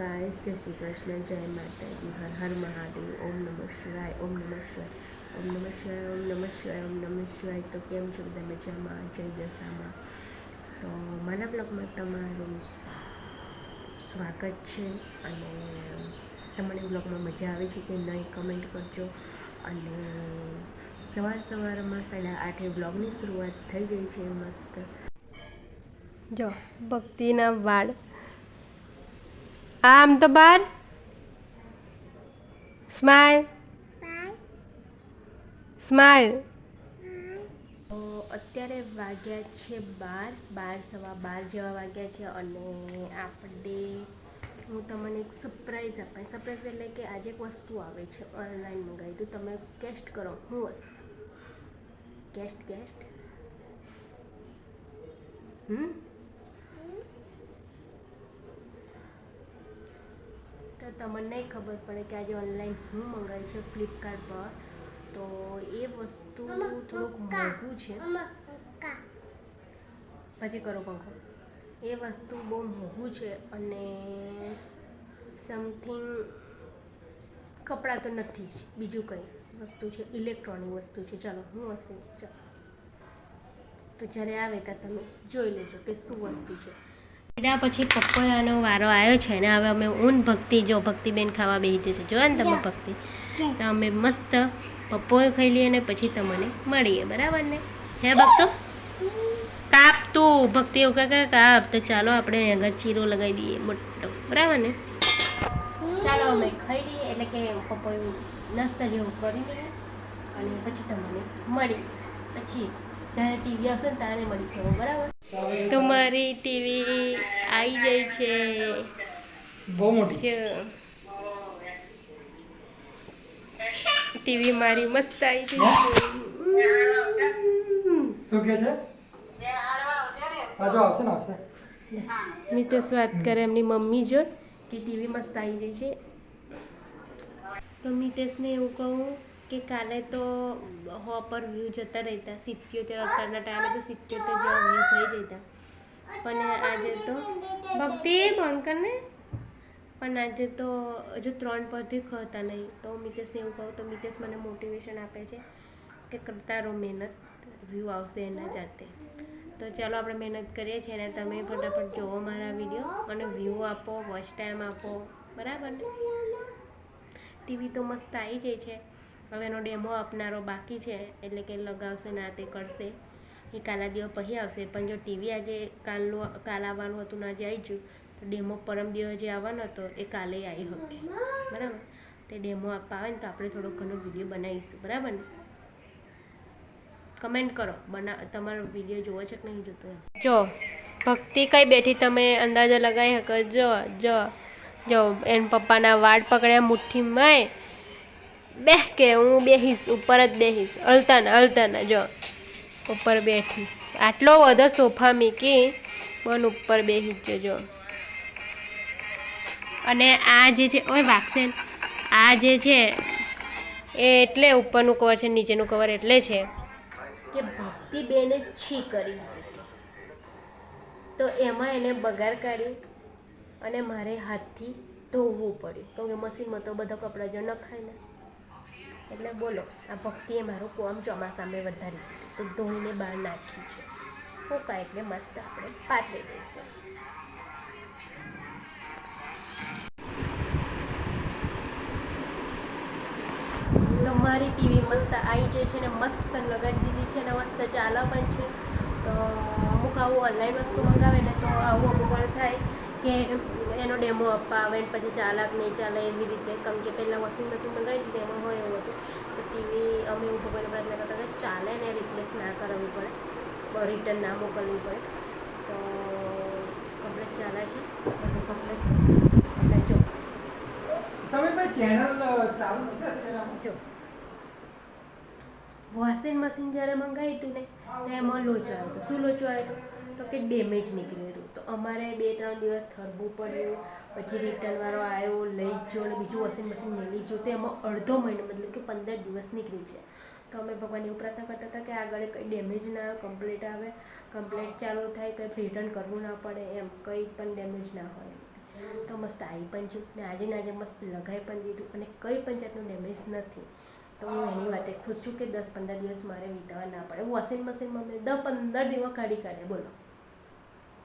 Guys જય શ્રી કૃષ્ણ જય માતાજી હર હર મહાદેવ ઓમ નમઃ શિવાય ઓમ નમઃ શિવાય ઓમ નમઃ શિવાય ઓમ નમઃ શિવાય ઓમ નમઃ શિવાય તો કેમ છો બધા મજામાં જય દશામાં તો મારા બ્લોગમાં તમારું સ્વાગત છે અને તમને બ્લોગમાં મજા આવે છે કે નહીં કમેન્ટ કરજો અને સવાર સવારમાં સાડા આઠે બ્લોગની શરૂઆત થઈ ગઈ છે મસ્ત જો ભક્તિના વાળ આમ તો બાર સ્માઈલ સ્માઈલ અત્યારે વાગ્યા છે બાર બાર સવા બાર જેવા વાગ્યા છે અને આપણે, હું તમને એક સરપ્રાઈઝ આપે સરપ્રાઈઝ એટલે કે આજે એક વસ્તુ આવે છે ઓનલાઈન મંગાવી. તો તમે કેસ્ટ કરો. હું હશે. કેસ્ટ કેસ્ટ હમ? તો તમને નહીં ખબર પડે કે આજે ઓનલાઈન હું મંગાવી છે ફ્લિપકાર્ટ પર. તો એ વસ્તુ થોડુંક મોંઘું છે. પછી કરો પંખો. એ વસ્તુ બહુ મોંઘું છે અને સમથિંગ કપડાં તો નથી જ બીજું કંઈ વસ્તુ છે ઇલેક્ટ્રોનિક વસ્તુ છે. ચાલો હું હશે. ચાલો. તો જ્યારે આવે ત્યાં તમે જોઈ લેજો કે શું વસ્તુ છે. એના પછી પપૈયાનો વારો આવ્યો છે ને હવે અમે ઊન ભક્તિ જો ભક્તિબેન ખાવા બેસી જશે. જો ને તમે ભક્તિ. તો અમે મસ્ત પપૈયો ખાઈ લઈએ ને પછી તમને મળીએ બરાબર ને? હે ભક્તો? કાપ તું ભક્તિ એવું કાકા કાપ. તો ચાલો આપણે આગળ ચીરો લગાવી દઈએ મોટો. બરાબર ને? ચાલો અમે ખાઈ લઈએ એટલે કે પપૈયું નાસ્તા જેવું કરી લઈએ અને પછી તમને મળી પછી જ્યારે ટીવી આવશે ને ત્યારે મળીશું બરાબર? તમારી ટીવી આવી જાય છે. બહુ મોટી છે. ટીવી મારી મસ્ત આવી ગઈ છે. શું કે છે? બાજુ આવશે ને આવશે. મિતેશ વાત કરે એમની મમ્મી જો કે ટીવી મસ્ત આવી જાય છે. તો મિતેશને એવું કહું કે કાલે તો હો પર વ્યૂ જતા રહેતા, સિત્યોતેર અત્યારના ટાઈમે તો સિત્યોતેર જેવા વ્યૂ થઈ જતા. પણ આજે તો ભક્તિ બંકરને પણ આજે તો હજુ ત્રણ પરથી ખતા નહીં. તો મિતેશને એવું કહું, તો મિતેશ મને મોટિવેશન આપે છે કે કરતા રહો મહેનત વ્યૂ આવશે એના જાતે. તો ચાલો આપણે મહેનત કરીએ છીએ અને તમે ફટાફટ જોવો મારા વીડિયો અને વ્યૂ આપો વોચ ટાઈમ આપો. બરાબર ને? ટીવી તો મસ્ત આવી જાય છે. હવે એનો ડેમો આપનારો બાકી છે, એટલે કે લગાવશે ના તે કરશે. એ કાલા દિવસ પછી આવશે, પણ જો ટીવી આજે કાલનું, કાલ આવવાનું હતું ને આજે આવી ગયું, તો ડેમો પરમ દિવસ જે આવવાનો હતો, એ કાલે આવી શકે બરાબર? તે ડેમો આપવા આવે ને તો આપણે થોડો ઘણો વીડિયો બનાવીશું, બરાબર ને? કમેન્ટ કરો, બના, તમારો વીડિયો જોવો છે કે નહીં જોતો જો, ભક્તિ કઈ બેઠી તમે અંદાજો લગાવી શકો જો જો જો, એન પપ્પાના વાળ પકડ્યા મુઠ્ઠીમાં બેહ કે હું બેહીશ ઉપર જ બેહીશ. અળતાના અળતાના જો. ઉપર બેઠી. આટલો બધો સોફા મૂકી પણ ઉપર જ જજો અને આ જે છે, ઓય વાગશે. ને. આ જે છે, એ એટલે ઉપરનું કવર છે, નીચેનું કવર એટલે છે કે ભક્તિ બેને છી કરી દીધી તો એમાં એને બગાડ કાઢ્યું અને મારે હાથથી ધોવું પડ્યું. કેમ કે મશીનમાં તો બધા કપડાં જો નખાય ને. એટલે બોલો, આ ભક્તિએ મારું કોમ ચોમાસામાં વધારી તો ધોઈને બહાર નાખ્યું છે. ફૂંકાય એટલે મસ્ત આપણે પાથરી દઈશું. તો મારી ટીવી મસ્ત આવી જાય છે ને મસ્ત લગાડી દીધી છે ને મસ્ત ચાલા પણ છે. તો અમુક આવું ઓનલાઈન વસ્તુ મંગાવે ને તો આવું અમુક થાય. કે એનો ડેમો આપવા આવે ને પછી ચાલાક નહીં ચાલે એવી રીતે. કેમ કે પહેલાં વોશિંગ મશીન મંગાવી દીધી ડેમો હોય એવું હતું. તો ટીવી અમે ઊભો કરીને પ્રયત્ન કરતા કે ચાલે ને રિપ્લેસ ના કરવી પડે રિટર્ન ના મોકલવી પડે. તો કમ્પ્લેટ ચાલે છે. બધું કમ્પ્લેટ આપણે જો. સમયભાઈ ચેનલ ચાલુ થશે જો. વોશિંગ મશીન જ્યારે મંગાવી હતું ને તો એમાં લોચો આવ્યો હતો. શું લોચો આવ્યો હતો? તો કે ડેમેજ નીકળ્યું હતું. તો અમારે બે ત્રણ દિવસ થરવું પડ્યું, પછી રિટર્નવાળો આવ્યો, લઈ ગયો અને બીજું વોશિંગ મશીન મેળવી ગયું. તો એમાં અડધો મહિનો, મતલબ કે પંદર દિવસ નીકળી છે તો અમે ભગવાન એવું પ્રાર્થના કરતા હતા કે આગળ કંઈ ડેમેજ ના આવે કમ્પ્લીટ આવે કમ્પ્લીટ ચાલુ થાય, કંઈ રિટર્ન કરવું ના પડે, એમ કંઈ પણ ડેમેજ ના હોય. તો મસ્ત આવી પણ છું ને આજે ને આજે મસ્ત લગાવી પણ દીધું અને કંઈ પણ જાતનું ડેમેજ નથી. તો હું એની વાતે ખુશ છું કે દસ પંદર દિવસ મારે વિતાવવા ના પડે. વોશિંગ મશીનમાં મેં દસ પંદર દિવસ કાઢી કાઢે બોલો.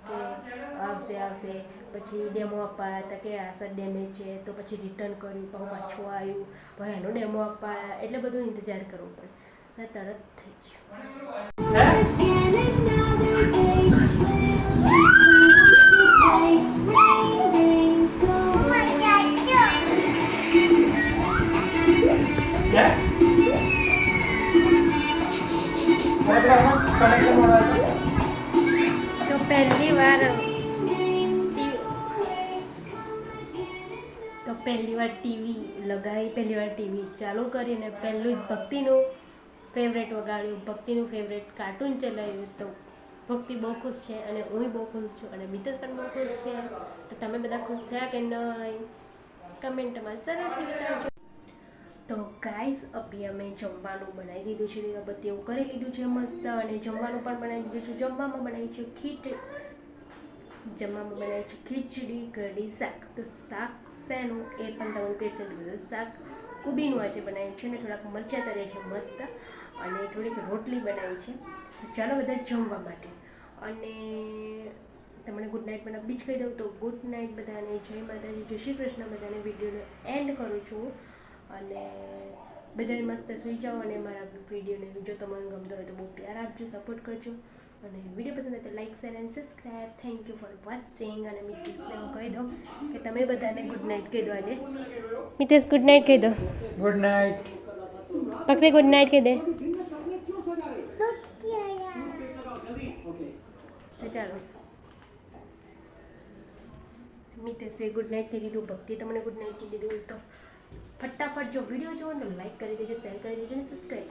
કે આવશે આવશે. પછી ડેમો આપવા હતા કે આ સર ડેમેજ છે તો પછી રિટર્ન કર્યું પછી પાછું આવ્યું. પછી એનો ડેમો આપવા એટલે બધું ઇંતજાર કરવો પડે. ને તરત થઈ ગયું. હે? હવે વાર. તો પહેલી વાર ટીવી લગાવી પહેલી વાર ટીવી ચાલુ કરીને પહેલું જ ભક્તિનું ફેવરેટ વગાડ્યું. ભક્તિનું ફેવરેટ કાર્ટૂન ચલાવ્યું. તો ભક્તિ બહુ ખુશ છે અને હું બહુ ખુશ છું અને મિત્ર પણ બહુ ખુશ છે. તો તમે બધા ખુશ થયા કે નહીં? કમેન્ટમાં સરળથી બતાવજો. તો ગાઈસ અભી અમે જમવાનું બનાવી દીધું છે. બધી એવું કરી લીધું છે મસ્ત અને જમવાનું પણ બનાવી દીધું છે. જમવામાં બનાવી છે ખીટ જમવામાં બનાવી છે ખીચડી, કઢી, શાક. તો શાક શેનું? એ પણ તમારું કહેશે બધું શાક કુબીનું આજે બનાવ્યું છે અને થોડાક મરચાં તરે છે મસ્ત. અને થોડીક રોટલી બનાવી છે. ચાલો બધા જમવા માટે. અને તમને ગુડ નાઇટ પણ બીજ કહી દઉં તો ગુડ નાઇટ બધાને. જય માતાજી, જય શ્રી કૃષ્ણ બધાને. વિડીયોને એન્ડ કરું છું. અને બધાએ મસ્ત સુઈ જાઓ અને મારા વિડીયોને જો તમને ગમતો હોય તો બહુ પ્યાર આપજો સપોર્ટ કરજો. અને વીડિયો પસંદ આવે તો like share and subscribe thank you for watching અને મિતેશને હું કહી દઉં કે તમે બધાને ગુડ નાઇટ કહી દો આજે. મિતેશ ગુડ નાઇટ કહી દો. ગુડ નાઇટ પકડે ગુડ નાઇટ કહી દે. તો ચાલો. મિતેશે ગુડ નાઇટ કહી દીધું ભક્તિ તમને ગુડ નાઇટ કહી દીધું. તો ફટાફટ જો વીડિયો જોવો તો લાઈક કરી દેજો શેર કરી દેજો અને સબસ્ક્રાઈબ